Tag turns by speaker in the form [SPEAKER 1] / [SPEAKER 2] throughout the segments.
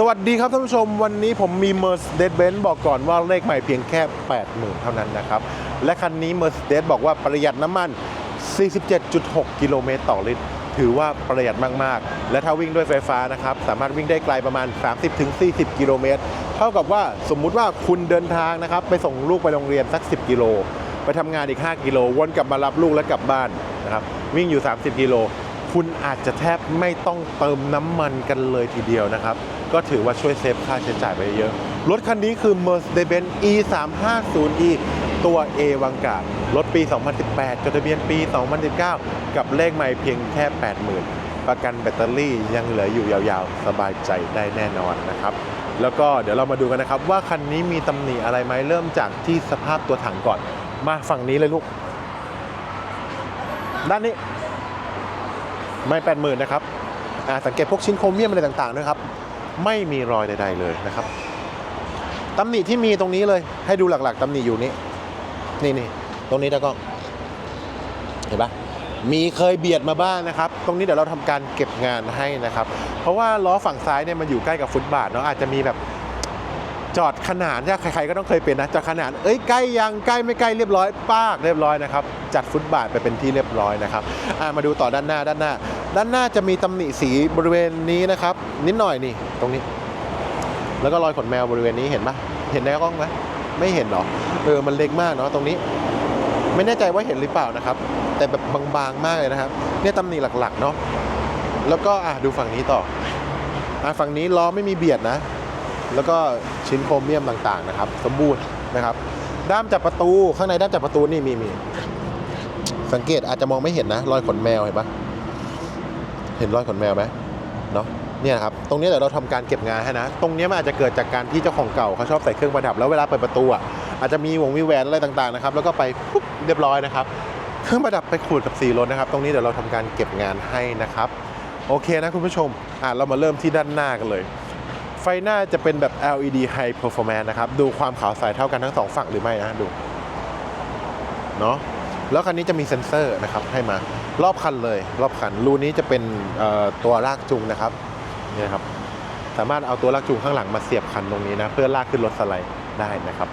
[SPEAKER 1] สวัสดีครับท่านผู้ชมวันนี้ผมมี Mercedes-Benz บอกก่อนว่าเลขใหม่เพียงแค่ 80,000 เท่านั้นนะครับ และคันนี้ Mercedes บอกว่าประหยัดน้ำมัน 47.6 กิโลเมตรต่อลิตร ถือว่าประหยัดมากๆ และถ้าวิ่งด้วยไฟฟ้านะครับ สามารถวิ่งได้ไกลประมาณ 30-40 กิโลเมตร เท่ากับว่าสมมุติว่าคุณเดินทางนะครับ ไปส่งลูกไปโรงเรียนสัก 10 กิโล ไปทำงานอีก 5 กิโล วนกลับมารับลูกแล้วกลับบ้านนะครับวิ่งอยู่ 30 กิโล คุณอาจจะแทบไม่ต้องเติมน้ำมันกันเลยทีเดียวนะครับ ก็ถือว่าช่วยเซฟค่าใช้จ่ายไปเยอะ รถคันนี้คือ Mercedes-Benz E350e ตัว A วังกาดรถปี 2018 จดทะเบียนปี 2019 กับเลขใหม่เพียงแค่ 80,000 ประกันแบตเตอรี่ยังเหลืออยู่ยาวๆ สบายใจได้แน่นอนนะครับ แล้วก็เดี๋ยวเรามาดูกันนะครับ ว่าคันนี้มีตำหนิอะไรไหมเริ่มจากที่สภาพตัวถังก่อน มาฝั่งนี้เลยลูก ด้านนี้ ไม่แปดหมื่นนะครับอ่าสังเกตพวกชิ้นโครเมียมอะไรต่างๆด้วยครับ ไม่มีรอยใด ๆ เลยนะครับตำหนิที่มีตรงนี้เลย ให้ดูหลักๆตำหนิอยู่นี้นี่นี่ตรงนี้ตะกล้องเห็นปะมีเคยเบียดมาบ้างนะครับ ตรงนี้เดี๋ยวเราทำการเก็บงานให้นะครับ เพราะว่าล้อฝั่งซ้ายเนี่ยมันอยู่ใกล้กับฟุตบาทเนาะอาจจะมีแบบจอดขนานใช่ใครๆก็ต้องเคยเป็นนะจอดขนานเอ้ยใกล้ยังใกล้ไม่ใกล้เรียบร้อยป้ากเรียบร้อยนะครับจัดฟุตบาทไปเป็นที่เรียบร้อยนะครับมาดูต่อด้านหน้าด้านหน้า ด้านหน้าจะมีตำหนิสีบริเวณนี้นะครับ นิดหน่อยนี่ตรงนี้ แล้วก็รอยขนแมวบริเวณนี้เห็นปะเห็นในกล้องไหมไม่เห็นหรอเออมันเล็กมากเนาะตรงนี้ ไม่แน่ใจว่าเห็นหรือเปล่านะครับ แต่แบบบางๆมากเลยนะครับ เนี่ยตำหนิหลักๆเนาะแล้วก็อะดูฝั่งนี้ต่ออะฝั่งนี้ล้อไม่มีเบียดนะ แล้วก็ชิ้นโครเมียมต่างๆนะครับ สมบูรณ์นะครับ ด้ามจับประตูข้างในด้ามจับประตูนี่มีมีสังเกตอาจจะมองไม่เห็นนะ รอยขนแมวเห็นปะ เห็นรอยขนแมวไหมเนาะเนี่ยนะครับตรงนี้เดี๋ยวเราทำการเก็บงานให้นะ ตรงนี้มันอาจจะเกิดจากการที่เจ้าของเก่าเขาชอบใส่เครื่องประดับแล้วเวลาเปิดประตูอะอาจจะมีวงมีแหวนอะไรต่างๆนะครับแล้วก็ไปปุ๊บเรียบร้อยนะครับเครื่องประดับไปขูดกับสีรถนะครับ ตรงนี้เดี๋ยวเราทำการเก็บงานให้นะครับโอเคนะคุณผู้ชมอะเรามาเริ่มที่ด้านหน้ากันเลย ไฟหน้าจะเป็นแบบ LED High Performance นะครับดูความขาวใสเท่ากันทั้งสองฝั่งหรือไม่นะดูเนาะแล้วคันนี้จะมีเซ็นเซอร์นะครับให้มา รอบคันเลย รอบคันรูนี้จะเป็นตัวลากจูงนะครับนี่ครับสามารถเอาตัวลากจูงข้างหลังมาเสียบคันตรงนี้นะเพื่อลากขึ้นรถสไลด์ได้นะครับ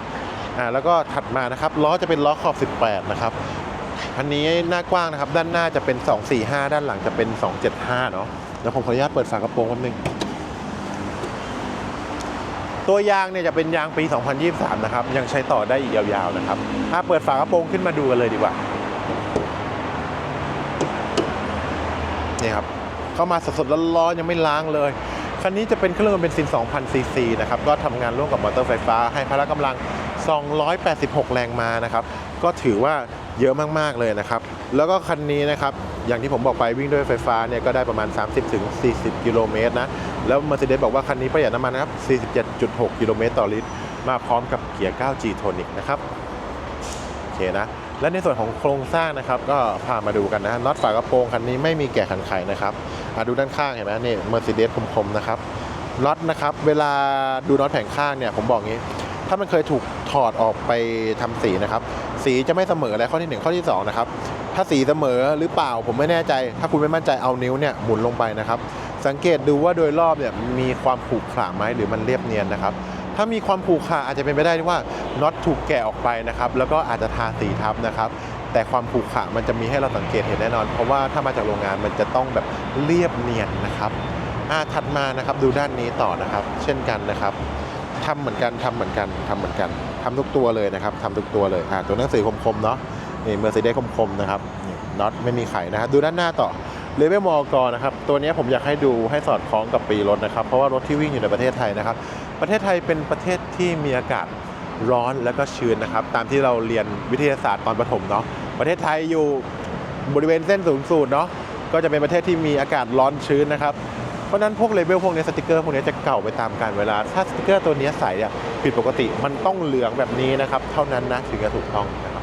[SPEAKER 1] อ่าแล้วก็ถัดมานะครับล้อจะเป็นล้อขอบ 18 นะครับคันนี้หน้ากว้างนะครับ ด้านหน้าจะเป็น 245 ด้านหลังจะเป็น 275 เนาะเดี๋ยวผมขออนุญาตเปิดฝากระโปรงแป๊บนึงตัวยางเนี่ยจะเป็นยางปี 2023 นะครับ ยังใช้ต่อได้อีกยาวๆนะครับ ถ้าเปิดฝากระโปรงขึ้นมาดูกันเลยดีกว่า นี่ครับเข้ามาสดๆร้อนๆยังไม่ล้างเลย คันนี้จะเป็นเครื่องเบนซิน 2,000 ซีซีนะครับ ก็ทำงานร่วมกับมอเตอร์ไฟฟ้า ให้พละกำลัง 286 แรงม้านะครับ ก็ถือว่าเยอะมากๆเลยนะครับ แล้วก็คันนี้นะครับ อย่างที่ผมบอกไปวิ่งด้วยไฟฟ้าเนี่ยก็ได้ประมาณ 30-40 กิโลเมตรนะ แล้ว Mercedes บอกว่าคันนี้ประหยัดน้ำมันนะครับ 47.6 กิโลเมตรต่อลิตร มาพร้อมกับเกียร์ 9G Tonic นะครับ โอเคนะ และในส่วนของโครงสร้างนะครับ ก็พามาดูกันนะน็อตฝากระโปรงคันนี้ไม่มีแกะขันไขนะครับดูด้านข้างเห็นไหมนี่ Mercedes คมๆนะครับน็อตนะครับเวลาดูน็อตแผงข้างเนี่ยผมบอกงี้ ถ้ามันเคยถูกถอดออกไปทำสีนะครับ สีจะไม่เสมอและข้อที่หนึ่งข้อที่สองนะครับถ้าสีเสมอหรือเปล่าผมไม่แน่ใจ ถ้าคุณไม่มั่นใจเอานิ้วเนี่ยหมุนลงไปนะครับ สังเกตดูว่าโดยรอบเนี่ยมีความขรุขระไหมหรือมันเรียบเนียนนะครับ ถ้ามีความขรุขระอาจจะเป็นไปได้ที่ว่าน็อตถูกแกะออกไปนะครับแล้วก็อาจจะทาสีทับนะครับแต่ความขรุขระมันจะมีให้เราสังเกตเห็นแน่นอน เพราะว่าถ้ามาจากโรงงานมันจะต้องแบบเรียบเนียนนะครับอ่าถัดมานะครับดูด้านนี้ต่อนะครับ เช่นกันนะครับทำเหมือนกันทำเหมือนกันทำเหมือนกันทำทุกตัวเลยนะครับทำทุกตัวเลยอ่าตัวหนังสือคมๆเนาะนี่เมอร์เซเดสคมๆนะครับนี่น็อตไม่มีไขนะครับดูด้านหน้าต่อเลเวลมอกนะครับ ตัวนี้ผมอยากให้ดูให้สอดคล้องกับปีรถนะครับ เพราะว่ารถที่วิ่งอยู่ในประเทศไทยนะครับ ประเทศไทยเป็นประเทศที่มีอากาศร้อนแล้วก็ชื้นนะครับ ตามที่เราเรียนวิทยาศาสตร์ตอนประถมเนาะประเทศไทยอยู่บริเวณเส้นศูนย์สูตรเนาะก็จะเป็นประเทศที่มีอากาศร้อนชื้นนะครับเพราะนั้นพวกเลเวลพวกนี้สติกเกอร์พวกนี้จะเก่าไปตามกาลเวลา ถ้าสติกเกอร์ตัวนี้ใส่เนี่ยผิดปกติมันต้องเหลืองแบบนี้นะครับ เท่านั้นนะถึงจะถูกต้องนะครับ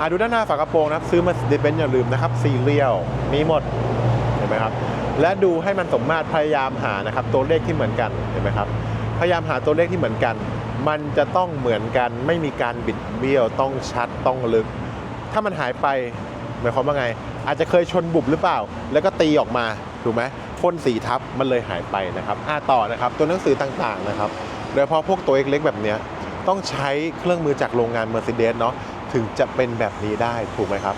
[SPEAKER 1] อะดูด้านหน้าฝากระโปรงนะครับ ซื้อมาเดเป็นอย่าลืมนะครับซีเรียลมีหมดเห็นไหมครับและดูให้มันสมมาตรพยายามหานะครับตัวเลขที่เหมือนกันเห็นไหมครับ พยายามหาตัวเลขที่เหมือนกัน มันจะต้องเหมือนกัน ไม่มีการบิดเบี้ยวต้องชัดต้องลึก ถ้ามันหายไปหมายความว่าไง อาจจะเคยชนบุบหรือเปล่า แล้วก็ตีออกมาถูกไหมพ่นสีทับมันเลยหายไปนะครับอ่าต่อนะครับ ตัวหนังสือต่างๆนะครับโดยเฉพาะพวกตัวเล็กๆแบบเนี้ยต้องใช้เครื่องมือจากโรงงาน Mercedes เนาะถึงจะเป็นแบบนี้ได้ถูกไหมครับ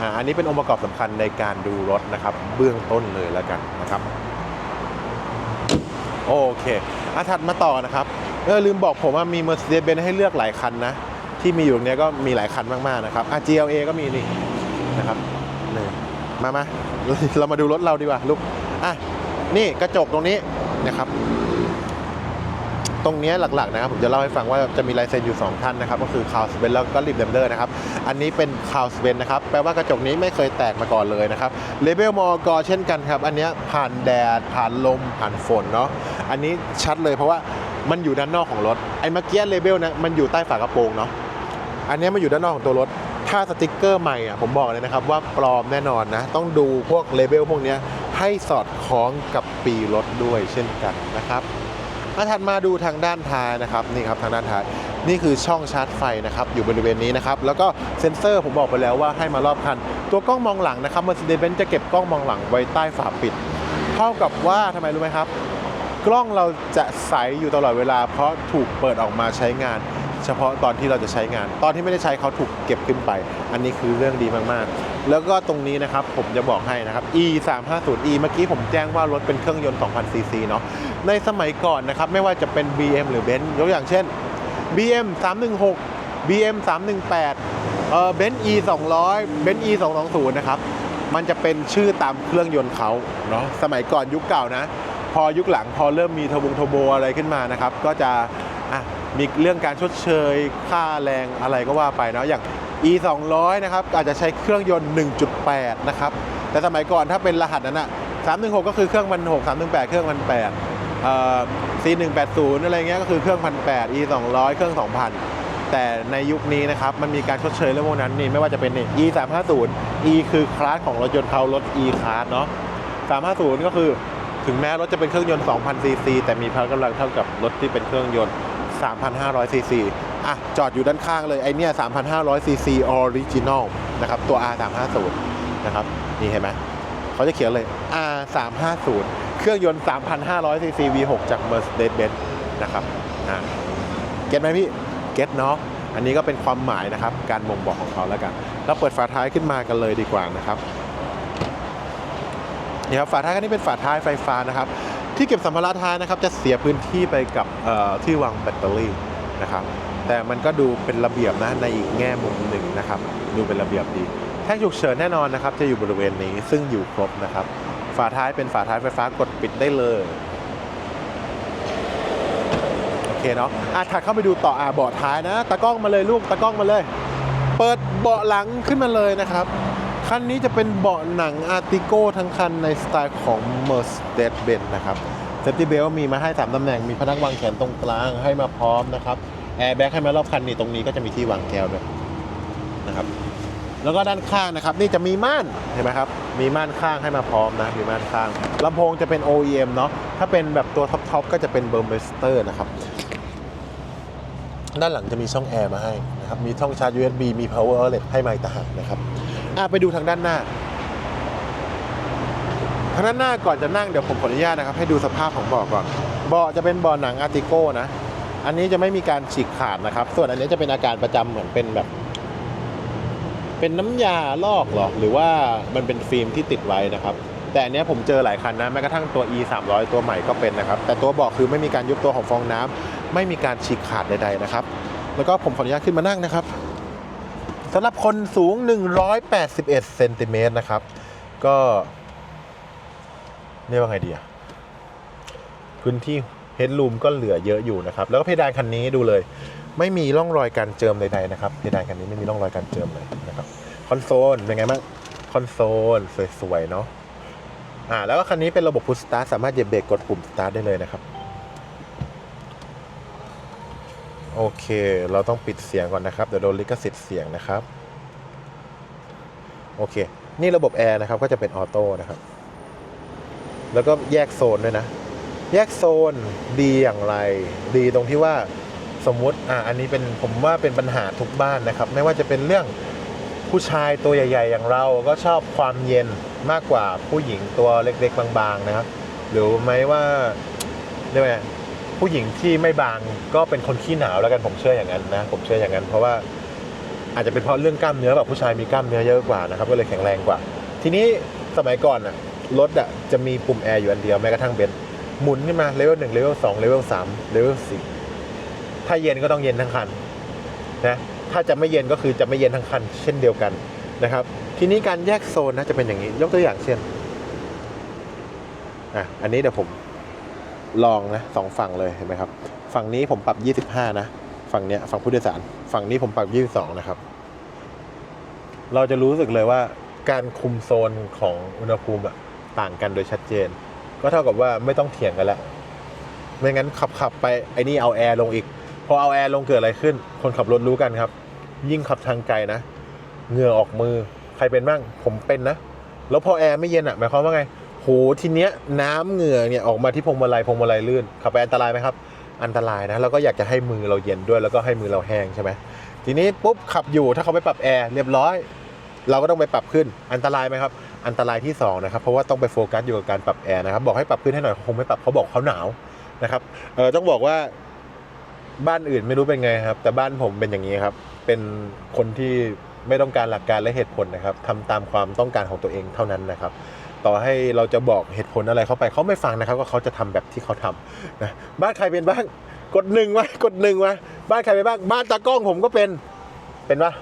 [SPEAKER 1] อ่าอันนี้เป็นองค์ประกอบสำคัญในการดูรถนะครับ เบื้องต้นเลยแล้วกันนะครับ โอเคอาถัดมาต่อนะครับเออลืมบอกผมว่ามี Mercedes-Benz ให้เลือกหลายคันนะ ที่มีอยู่ตรงเนี้ยก็มีหลายคันมากๆนะครับอะ GLA ก็มีนี่นะครับนี่มามาเรามาดูรถเราดีกว่าลูกอะนี่กระจกตรงนี้นะครับ ตรงนี้หลักๆนะครับ ผมจะเล่าให้ฟังว่าจะมีลายเซ็นอยู่ 2 ท่านนะครับ ก็คือคาวสเ e นแล้วก็ลิมเดมเดอร์นะครับ อันนี้เป็นคาวสเ e นนะครับ แปลว่ากระจกนี้ไม่เคยแตกมาก่อนเลยนะครับเลเบลมอกเช่นกันครับ อันนี้ผ่านแดดผ่านลมผ่านฝนเนาะ อันนี้ชัดเลยเพราะว่ามันอยู่ด้านนอกของรถไอ้เมื่อกี้เลเบลนะมันอยู่ใต้ฝากระโปรงเนาะอันนี้มันอยู่ด้านนอกของตัวรถ ถ้าสติกเกอร์ใหม่อะผมบอกเลยนะครับว่าปลอมแน่นอนนะ ต้องดูพวกเลเบลพวกนี้ให้สอดคล้องกับปีรถด้วยเช่นกันนะครับมาถัดมาดูทางด้านท้ายนะครับนี่ครับทางด้านท้ายนี่คือช่องชาร์จไฟนะครับอยู่บริเวณนี้นะครับแล้วก็เซ็นเซอร์ผมบอกไปแล้วว่าให้มารอบคัน ตัวกล้องมองหลังนะครับ Mercedes-Benz จะเก็บกล้องมองหลังไว้ใต้ฝาปิด เท่ากับว่าทำไมรู้ไหมครับ กล้องเราจะใสอยู่ตลอดเวลา เพราะถูกเปิดออกมาใช้งาน เฉพาะตอนที่เราจะใช้งาน ตอนที่ไม่ได้ใช้เขาถูกเก็บขึ้นไป อันนี้คือเรื่องดีมากๆ แล้วก็ตรงนี้นะครับผมจะบอกให้นะครับ e 3 5 0 e เมื่อกี้ผมแจ้งว่ารถเป็นเครื่องยนต์ 2,000 ซีซีเนาะในสมัยก่อนนะครับไม่ว่าจะเป็น BM หรือ Benz ยกอย่างเช่น BM 316 BM 318เอ่อ Benz E 200 Benz E 220นะครับมันจะเป็นชื่อตามเครื่องยนต์เขาเนาะสมัยก่อนยุคเก่านะ พอยุคหลังพอเริ่มมีทบงทโบอะไรขึ้นมานะครับก็จะะมีเรื่องการชดเชยค่าแรงอะไรก็ว่าไปเนาะอย่าง e 200นะครับอาจจะใช้เครื่องยนต์ 1.8 นะครับแต่สมัยก่อนถ้าเป็นรหัสนั้นอะ316 ก็คือเครื่องพันหก318เครื่องพันแปดเอ่อ C 180อะไรเงี้ยก็คือเครื่องพันแปด E 200เครื่อง2,000แต่ในยุคนี้นะครับ มันมีการชดเชยเรื่องพวกนั้นนี่ไม่ว่าจะเป็นนี่ E 350 E คือคลาสของรถยนต์เขารถ E คลาสเนาะ350 ก็คือ ถึงแม้รถจะเป็นเครื่องยนต์ 2,000 ซีซี แต่มีพละกำลังเท่ากับรถที่เป็นเครื่องยนต์ 3,500 ซีซี อะ จอดอยู่ด้านข้างเลย ไอเนี่ย3,500 ซีซีออริจินอลนะครับ ตัว R 350 นะครับ นี่เห็นไหม เขาจะเขียนเลย R 350 เครื่องยนต์ 3,500 ซีซี V6 จาก Mercedes-Benz นะครับอ่าเก็ตไหมพี่ เก็ตเนาะ อันนี้ก็เป็นความหมายนะครับ การบ่งบอกของเขาแล้วกัน เราเปิดฝาท้ายขึ้นมากันเลยดีกว่านะครับ นี่ครับฝาท้ายคันนี้เป็นฝาท้ายไฟฟ้านะครับ ที่เก็บสัมภาระท้ายนะครับ จะเสียพื้นที่ไปกับที่วางแบตเตอรี่นะครับ แต่มันก็ดูเป็นระเบียบนะในอีกแง่มุมหนึ่งนะครับ ดูเป็นระเบียบดี แท่งฉุกเฉินแน่นอนนะครับ จะอยู่บริเวณนี้ซึ่งอยู่ครบนะครับ ฝาท้ายเป็นฝาท้ายไฟฟ้ากดปิดได้เลยโอเคเนาะอะถัดเข้าไปดูต่ออะเบาะท้ายนะตากล้องมาเลยลูกตากล้องมาเลย เปิดเบาะหลังขึ้นมาเลยนะครับ คันนี้จะเป็นเบาะหนังอาร์ติโก้ทั้งคันในสไตล์ของ Mercedes-Benz นะครับเซฟตี้เบลมีมาให้ 3ตำแหน่ง มีพนักวางแขนตรงกลางให้มาพร้อมนะครับแอร์แบ็กให้มารอบคันนี่ตรงนี้ก็จะมีที่วางแก้วด้วยนะครับแล้วก็ด้านข้างนะครับ นี่จะมีม่านเห็นไหมครับ มีม่านข้างให้มาพร้อมนะ มีม่านข้างลำโพงจะเป็น OEM เนาะถ้าเป็นแบบตัวท็อปๆก็จะเป็นเบอร์เมสเตอร์นะครับ ด้านหลังจะมีช่องแอร์มาให้นะครับมีช่องชาร์จ USB มี power outlet ให้มาอีกต่างหากนะครับ อะไปดูทางด้านหน้า ทางด้านหน้าก่อนจะนั่งเดี๋ยวผมขออนุญาตนะครับ ให้ดูสภาพของเบาะก่อนเบาะจะเป็นเบาะหนังอาร์ติโก้นะ อันนี้จะไม่มีการฉีกขาดนะครับ ส่วนอันนี้จะเป็นอาการประจำเหมือนเป็นแบบ เป็นน้ำยาลอกหรอหรือว่ามันเป็นฟิล์มที่ติดไว้นะครับ แต่อันนี้ผมเจอหลายคันนะแม้กระทั่งตัว e 3 0 0ตัวใหม่ก็เป็นนะครับ แต่ตัวเบาะคือไม่มีการยุบตัวของฟองน้ำไม่มีการฉีกขาดใดๆนะครับ แล้วก็ผมขออนุญาตขึ้นมานั่งนะครับ สำหรับคนสูง 181เซนติเมตรนะครับ ก็เรียกว่าไงดีอะพื้นที่เฮดรูมก็เหลือเยอะอยู่นะครับ แล้วก็เพดานคันนี้ดูเลย ไม่มีร่องรอยการเจิมใดๆนะครับเพดานคันนี้ไม่มีร่องรอยการเจิมเลยนะครับคอนโซลเป็นไงบ้างคอนโซลสวยๆเนาะอ่าแล้วก็คันนี้เป็นระบบพุชสตาร์สามารถเหยียบเบรกกดปุ่มสตาร์ทได้เลยนะครับ โอเค เราต้องปิดเสียงก่อนนะครับ เดี๋ยวโดนลิขสิทธิ์เสียงนะครับ โอเค นี่ระบบแอร์นะครับ ก็จะเป็นออโต้นะครับ แล้วก็แยกโซนด้วยนะ แยกโซนดีอย่างไร ดีตรงที่ว่าสมมุติ อะอันนี้เป็นผมว่าเป็นปัญหาทุกบ้านนะครับ ไม่ว่าจะเป็นเรื่องผู้ชายตัวใหญ่ ๆ อย่างเราก็ชอบความเย็นมากกว่าผู้หญิงตัวเล็ก ๆ บาง ๆ นะครับ หรือไหมว่าเรียกว่า ผู้หญิงที่ไม่บางก็เป็นคนขี้หนาวแล้วกันผมเชื่ออย่างนั้นนะ ผมเชื่ออย่างนั้น เพราะว่าอาจจะเป็นเพราะเรื่องกล้ามเนื้อแบบผู้ชายมีกล้ามเนื้อเยอะกว่านะครับก็เลยแข็งแรงกว่า ทีนี้สมัยก่อนอะรถอะจะมีปุ่มแอร์อยู่อันเดียวแม้กระทั่งเบนซ์หมุนขึ้นมาเลเวลหนึ่งเลเวลสองเลเวลสามเลเวลสี่ถ้าเย็นก็ต้องเย็นทั้งคันนะถ้าจะไม่เย็นก็คือจะไม่เย็นทั้งคัน เช่นเดียวกันนะครับ ทีนี้การแยกโซนนะจะเป็นอย่างนี้ ยกตัวอย่างเช่นอะอันนี้เดี๋ยวผม ลองนะสองฝั่งเลยเห็นไหมครับ ฝั่งนี้ผมปรับ 25 นะ ฝั่งเนี้ยฝั่งผู้โดยสาร ฝั่งนี้ผมปรับ 22 นะครับ เราจะรู้สึกเลยว่าการคุมโซนของอุณหภูมิอะต่างกันโดยชัดเจน ก็เท่ากับว่าไม่ต้องเถียงกันแล้วไม่งั้นขับขับไปไอ้นี่เอาแอร์ลงอีก พอเอาแอร์ลงเกิดอะไรขึ้น คนขับรถรู้กันครับ ยิ่งขับทางไกลนะเหงื่อออกมือใครเป็นบ้างผมเป็นนะ แล้วพอแอร์ไม่เย็นอะหมายความว่าไง โหทีเนี้ยน้ำเหงื่อเนี่ยออกมาที่พวงมาลัยพวงมาลัยลื่นขับไปอันตรายไหมครับ อันตรายนะแล้วก็อยากจะให้มือเราเย็นด้วยแล้วก็ให้มือเราแห้งใช่ไหมทีนี้ปุ๊บขับอยู่ถ้าเขาไม่ปรับแอร์เรียบร้อย เราก็ต้องไปปรับขึ้นอันตรายไหมครับ อันตรายที่สองนะครับเพราะว่าต้องไปโฟกัสอยู่กับการปรับแอร์นะครับบอกให้ปรับขึ้นให้หน่อยคงไม่ปรับเขาบอกเขาหนาวนะครับเออต้องบอกว่าบ้านอื่นไม่รู้เป็นไงครับ แต่บ้านผมเป็นอย่างนี้ครับ เป็นคนที่ไม่ต้องการหลักการและเหตุผลนะครับทำตามความต้องการของตัวเองเท่านั้นนะครับ ต่อให้เราจะบอกเหตุผลอะไรเขาไปเขาไม่ฟังนะครับก็เขาจะทำแบบที่เขาทำนะบ้านใครเป็นบ้างกดหนึ่งวะกดหนึ่งวะบ้านใครเป็นบ้างบ้านตากล้องผมก็เป็นเป็นปะ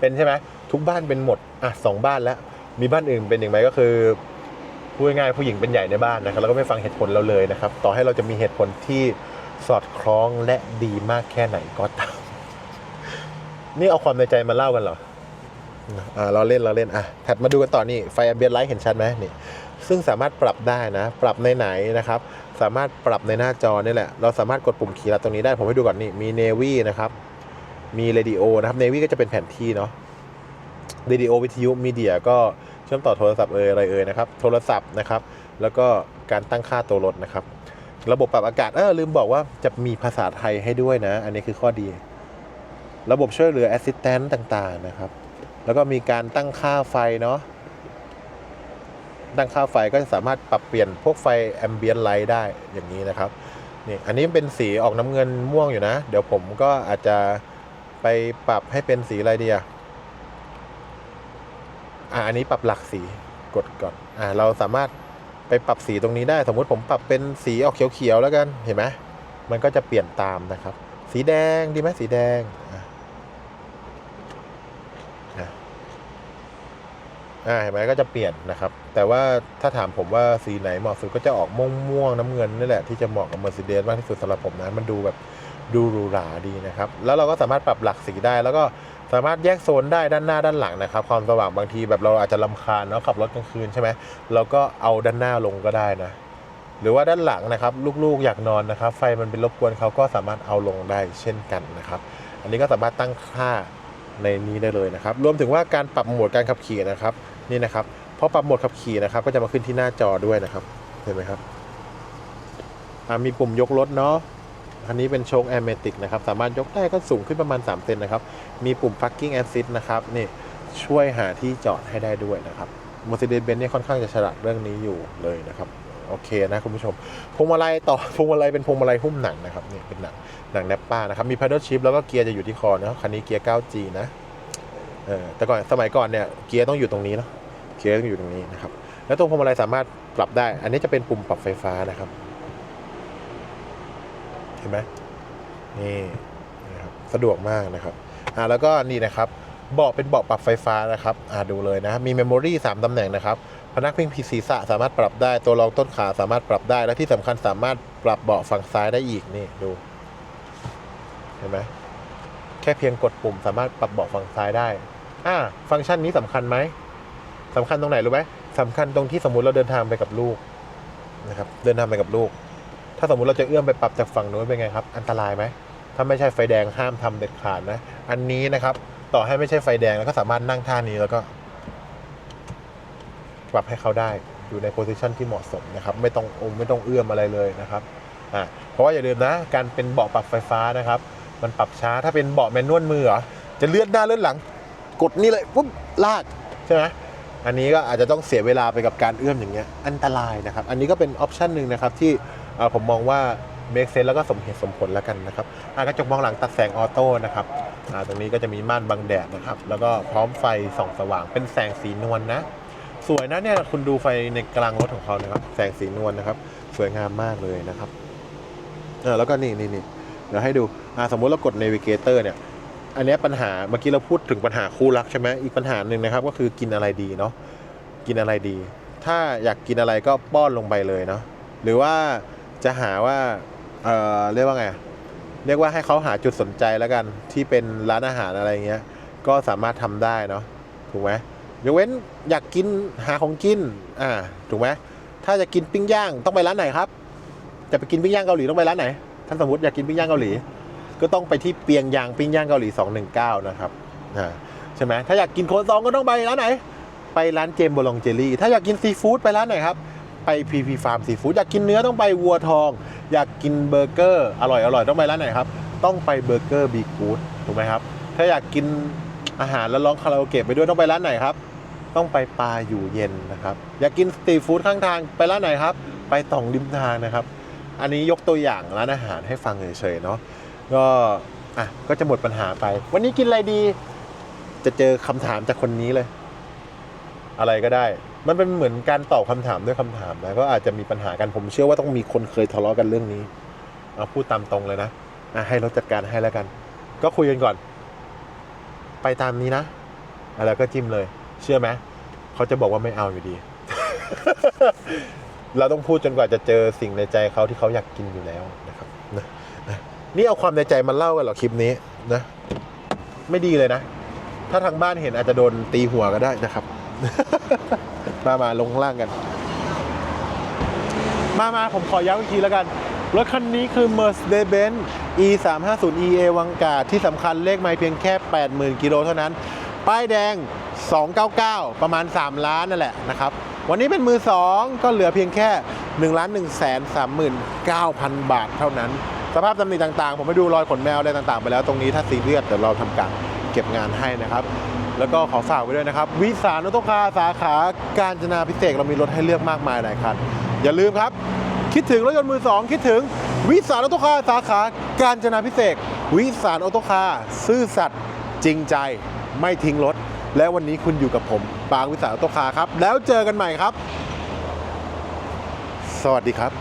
[SPEAKER 1] เป็นใช่ไหมทุกบ้านเป็นหมดอะสองบ้านแล้ว มีบ้านอื่นเป็นอย่างไรก็คือพูดง่ายผู้หญิงเป็นใหญ่ในบ้านนะครับแล้วก็ไม่ฟังเหตุผลเราเลยนะครับ ต่อให้เราจะมีเหตุผลที่สอดคล้องและดีมากแค่ไหนก็ตาม นี่เอาความในใจมาเล่ากันเหรอ อ่าเราเล่นเราเล่นอะถัดมาดูกันต่อนี่ไฟแอมเบียนไลท์เห็นชัดไหมนี่ซึ่งสามารถปรับได้นะ ปรับในไหนนะครับ สามารถปรับในหน้าจอนี่แหละ เราสามารถกดปุ่มคีย์ลัดตรงนี้ได้ผมให้ดูก่อนนี่มีเนวี่นะครับ มีเรดิโอนะครับเนวี่ก็จะเป็นแผนที่เนาะเรดิโอวิทยุมีเดียก็เชื่อมต่อโทรศัพท์เอ่ยอะไรเอ่ยนะครับ โทรศัพท์นะครับ แล้วก็การตั้งค่าตัวรถนะครับ ระบบปรับอากาศเออลืมบอกว่าจะมีภาษาไทยให้ด้วยนะ อันนี้คือข้อดี ระบบช่วยเหลือแอสซิสแตนต์ต่าง ๆ นะครับ แล้วก็มีการตั้งค่าไฟเนาะตั้งค่าไฟก็จะสามารถปรับเปลี่ยนพวกไฟแอมเบียนไลท์ได้อย่างนี้นะครับนี่อันนี้เป็นสีออกน้ำเงินม่วงอยู่นะ เดี๋ยวผมก็อาจจะไปปรับให้เป็นสีอะไรดีอะอะอันนี้ปรับหลักสีกดก่อนอ่าเราสามารถไปปรับสีตรงนี้ได้ สมมุติผมปรับเป็นสีออกเขียวๆแล้วกันเห็นไหมมันก็จะเปลี่ยนตามนะครับ สีแดงดีไหมสีแดงอะ อ่าเห็นไหมก็จะเปลี่ยนนะครับ แต่ว่าถ้าถามผมว่าสีไหนเหมาะสุดก็จะออกม่วงม่วงๆน้ำเงินนี่แหละที่จะเหมาะกับ Mercedes มากที่สุดสำหรับผมนะมันดูแบบดูหรูหราดีนะครับ แล้วเราก็สามารถปรับหลักสีได้ แล้วก็สามารถแยกโซนได้ด้านหน้าด้านหลังนะครับ ความสว่างบางทีแบบเราอาจจะลำคาญเนาะขับรถกลางคืนใช่ไหมเราก็เอาด้านหน้าลงก็ได้นะ หรือว่าด้านหลังนะครับลูกๆอยากนอนนะครับ ไฟมันเป็นรบกวนเขาก็สามารถเอาลงได้เช่นกันนะครับ อันนี้ก็สามารถตั้งค่า ในนี้ได้เลยนะครับ รวมถึงว่าการปรับโหมดการขับขี่นะครับนี่นะครับพอปรับโหมดขับขี่นะครับ ก็จะมาขึ้นที่หน้าจอด้วยนะครับเห็นไหมครับมีปุ่มยกรถเนาะอันนี้เป็นโชคแอร์เมติกนะครับ สามารถยกได้ก็สูงขึ้นประมาณ 3 เซนนะครับ มีปุ่ม parking assist นะครับนี่ช่วยหาที่จอดให้ได้ด้วยนะครับ Mercedes-Benz เนี่ยค่อนข้างจะฉลาดเรื่องนี้อยู่เลยนะครับ โอเคนะคุณผู้ชมพวงมาลัยต่อพวงมาลัยเป็นพวงมาลัยหุ้มหนังนะครับนี่เป็นหนังหนังแนปป้านะครับมี paddle shift แล้วก็เกียร์จะอยู่ที่คอนะคันนี้เกียร์ 9G นะเออแต่ก่อนสมัยก่อนเนี่ยเกียร์ต้องอยู่ตรงนี้เนาะเกียร์ต้องอยู่ตรงนี้นะครับแล้วตรงพวงมาลัยสามารถปรับได้ อันนี้จะเป็นปุ่มปรับไฟฟ้านะครับ เห็นไหมนี่นะครับสะดวกมากนะครับอ่าแล้วก็นี่นะครับเบาะเป็นเบาะปรับไฟฟ้านะครับอ่าดูเลยนะ มีเมมโมรี่สามตำแหน่งนะครับ พนักพิงศีรษะสามารถปรับได้ ตัวรองต้นขาสามารถปรับได้ และที่สำคัญสามารถปรับเบาะฝั่งซ้ายได้อีกนี่ดู เห็นไหมแค่เพียงกดปุ่มสามารถปรับเบาะฝั่งซ้ายได้ อ่า ฟังก์ชันนี้สำคัญไหมสำคัญตรงไหนรู้ไหมสำคัญตรงที่สมมุติเราเดินทางไปกับลูกนะครับ เดินทางไปกับลูก ถ้าสมมุติเราจะเอื้อมไปปรับจากฝั่งนู้นเป็นไงครับ อันตรายไหมถ้าไม่ใช่ไฟแดงห้ามทำเด็ดขาดนะ อันนี้นะครับ ต่อให้ไม่ใช่ไฟแดงแล้วก็สามารถนั่งท่านี้แล้วก็ ปรับให้เขาได้อยู่ในโพสิชันที่เหมาะสมนะครับไม่ต้องอมไม่ต้องเอื้อมอะไรเลยนะครับอ่าเพราะว่าอย่าลืมนะการเป็นเบาะปรับไฟฟ้านะครับ มันปรับช้าถ้าเป็นเบาะแมนนวลมือเหรอจะเลื่อนหน้าเลื่อนหลัง กดนี่เลยปุ๊บลากใช่ไหมอันนี้ก็อาจจะต้องเสียเวลาไปกับการเอื้อมอย่างเงี้ยอันตรายนะครับ อันนี้ก็เป็นออปชันหนึ่งนะครับที่อ่อผมมองว่าเมคเซนแล้วก็สมเหตุสมผลแล้วกันนะครับอ่ากระจกมองหลังตัดแสงออโต้นะครับอ่าตรงนี้ก็จะมีม่านบังแดดนะครับ แล้วก็พร้อมไฟส่องสว่างเป็นแสงสีนวลนะ สวยนะเนี่ยคุณดูไฟในกลางรถของเขานะครับ แสงสีนวลนะครับ สวยงามมากเลยนะครับเออแล้วก็นี่นี่นี่เดี๋ยวให้ดูอ่าสมมุติเรากด Navigator เนี่ย อันนี้ปัญหาเมื่อกี้เราพูดถึงปัญหาคู่รักใช่ไหมอีกปัญหาหนึ่งนะครับ ก็คือกินอะไรดีเนาะกินอะไรดี ถ้าอยากกินอะไรก็ป้อนลงไปเลยเนาะหรือว่าจะหาว่าเออเรียกว่าไงเรียกว่าให้เขาหาจุดสนใจแล้วกันที่เป็นร้านอาหารอะไรเงี้ยก็สามารถทำได้เนาะถูกไหม ยกเว้นอยากกินหาของกินอ่าถูกไหมถ้าจะกินปิ้งย่างต้องไปร้านไหนครับ จะไปกินปิ้งย่างเกาหลีต้องไปร้านไหนท่านสมมติอยากกินปิ้งย่างเกาหลี ก็ต้องไปที่เปียงยางปิ้งย่างเกาหลี 219 นะครับอ่าใช่ไหมถ้าอยากกินโคนซองก็ต้องไปร้านไหน ไปร้านเจมบอลองเจลี่ ถ้าอยากกินซีฟู้ดไปร้านไหนครับไปพีพีฟาร์มซีฟู้ดอยากกินเนื้อต้องไปวัวทอง อยากกินเบอร์เกอร์อร่อยอร่อยต้องไปร้านไหนครับ ต้องไปเบอร์เกอร์บีกูดถูกไหมครับ ถ้าอยากกินอาหารแล้วร้องคาราโอเกะไปด้วยต้องไปร้านไหนครับ ต้องไปปลาอยู่เย็นนะครับ อยากกินสตรีทฟู้ดข้างทางไปร้านไหนครับ ไปต่องริมทางนะครับ อันนี้ยกตัวอย่างร้านอาหารให้ฟังเฉยๆเนาะก็อะก็จะหมดปัญหาไป วันนี้กินอะไรดี จะเจอคำถามจากคนนี้เลย อะไรก็ได้ มันเป็นเหมือนการตอบคำถามด้วยคำถามนะก็อาจจะมีปัญหากันผมเชื่อว่าต้องมีคนเคยทะเลาะกันเรื่องนี้เอาพูดตามตรงเลยนะอะให้รถจัดการให้แล้วกัน ก็คุยกันก่อน ไปตามนี้นะ แล้วก็จิ้มเลย เชื่อไหมเขาจะบอกว่าไม่เอาอยู่ดี เราต้องพูดจนกว่าจะเจอสิ่งในใจเขาที่เขาอยากกินอยู่แล้วนะครับนะนี่เอาความในใจมาเล่ากันเหรอคลิปนี้นะ ไม่ดีเลยนะ ถ้าทางบ้านเห็นอาจจะโดนตีหัวก็ได้นะครับ มามาลงข้างล่างกัน มามาผมขอย้ำอีกทีแล้วกัน รถคันนี้คือ Mercedes-Benz E 3 5 0 EA วังกาที่สำคัญเลขไม่เพียงแค่ 80,000 กิโลเท่านั้น ป้ายแดง 299 ประมาณ 3 ล้านนั่นแหละนะครับ วันนี้เป็นมือ 2 ก็เหลือเพียงแค่1ล้าน1แสน39,000 บาทเท่านั้น สภาพตำหนิต่างๆ ผมไปดูรอยขนแมวอะไรต่างๆ ไปแล้วตรงนี้ถ้าซีเรียสเดี๋ยวเราทำการเก็บงานให้นะครับแล้วก็ขอฝากไว้ด้วยนะครับ วิสานอโตคาสาขาการจนาพิเศษเรามีรถให้เลือกมากมายหลายคันอย่าลืมครับ คิดถึงรถยนต์มือสองคิดถึงวิสานอโตคาสาขาการจนาพิเศษวิสานอโตคาซื่อสัตย์จริงใจไม่ทิ้งรถ และวันนี้คุณอยู่กับผมปางวิสานออโตคาครับ แล้วเจอกันใหม่ครับ สวัสดีครับ